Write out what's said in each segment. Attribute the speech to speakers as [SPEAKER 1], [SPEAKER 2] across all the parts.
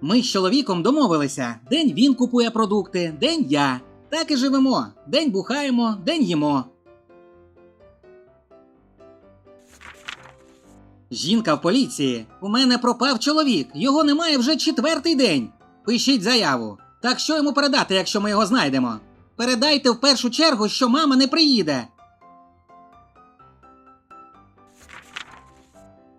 [SPEAKER 1] Ми з чоловіком домовилися: день він купує продукти, день я. Так і живемо. День бухаємо, день їмо. Жінка в поліції. У мене пропав чоловік. Його немає вже четвертий день. Пишіть заяву. Так що йому передати, якщо ми його знайдемо? Передайте в першу чергу, що мама не приїде.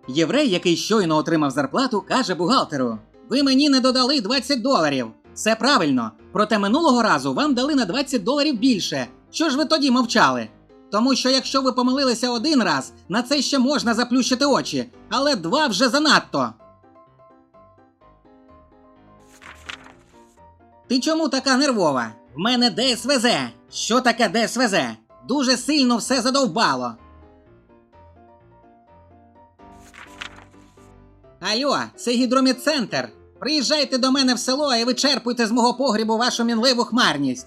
[SPEAKER 1] Єврей, який щойно отримав зарплату, каже бухгалтеру: Ви мені не додали 20 доларів. Все правильно. Проте минулого разу вам дали на 20 доларів більше. Що ж ви тоді мовчали? Тому що якщо ви помилилися один раз, на це ще можна заплющити очі, але два вже занадто. Ти чому така нервова? В мене ДСВЗ. Що таке ДСВЗ? Дуже сильно все задовбало. Алло, це гідромедцентр. Приїжджайте до мене в село і вичерпуйте з мого погрібу вашу мінливу хмарність.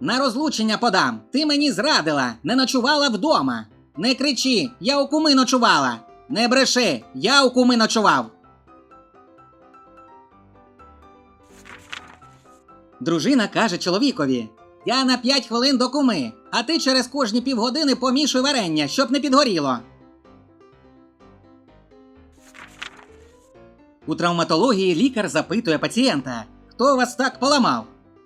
[SPEAKER 1] На розлучення подам. Ти мені зрадила, не ночувала вдома. Не кричи, я у куми ночувала. Не бреши, я у куми ночував. Дружина каже чоловікові: Я на 5 хвилин до куми, а ти через кожні півгодини помішуй варення, щоб не підгоріло. У травматології лікар запитує пацієнта: Хто вас так поламав?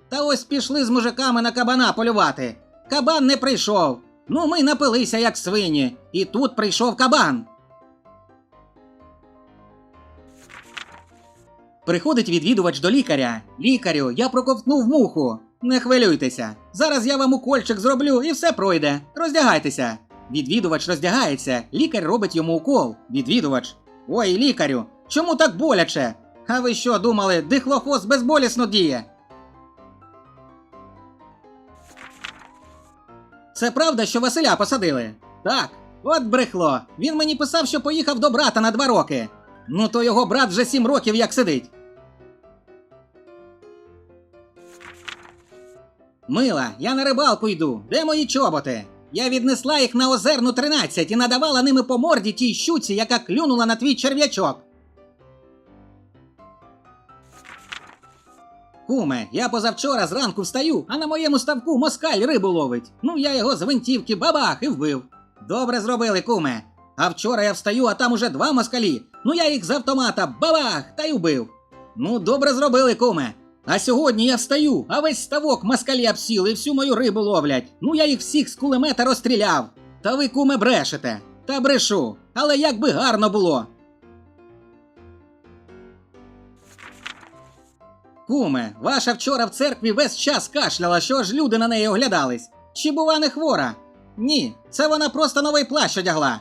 [SPEAKER 1] Та ось пішли з мужиками на кабана полювати. Кабан не прийшов. Ну, ми напилися, як свині, і тут прийшов кабан. Приходить відвідувач до лікаря. Лікарю, я проковтнув муху. Не хвилюйтеся. Зараз я вам укольчик зроблю і все пройде. Роздягайтеся. Відвідувач роздягається, лікар робить йому укол. Відвідувач. Ой, лікарю, чому так боляче? А ви що думали, дихлофос безболісно діє? Це правда, що Василя посадили? Так, от брехло. Він мені писав, що поїхав до брата на два роки. Ну, то його брат вже сім років як сидить. Мила, я на рибалку йду. Де мої чоботи? Я віднесла їх на озерну 13 і надавала ними по морді тій щуці, яка клюнула на твій черв'ячок. Куме, я позавчора зранку встаю, а на моєму ставку москаль рибу ловить. Ну я його з гвинтівки бабах і вбив. Добре зробили, куме. А вчора я встаю, а там уже два москалі. Ну я їх з автомата бабах та й убив. Ну, добре зробили, куме. А сьогодні я встаю, а весь ставок москалі обсіли всю мою рибу ловлять. Ну я їх всіх з кулемета розстріляв. Та ви, куме, брешете. Та брешу. Але як би гарно було. Куме, ваша вчора в церкві весь час кашляла, що аж люди на неї оглядались. Чи бува не хвора? Ні, це вона просто новий плащ одягла.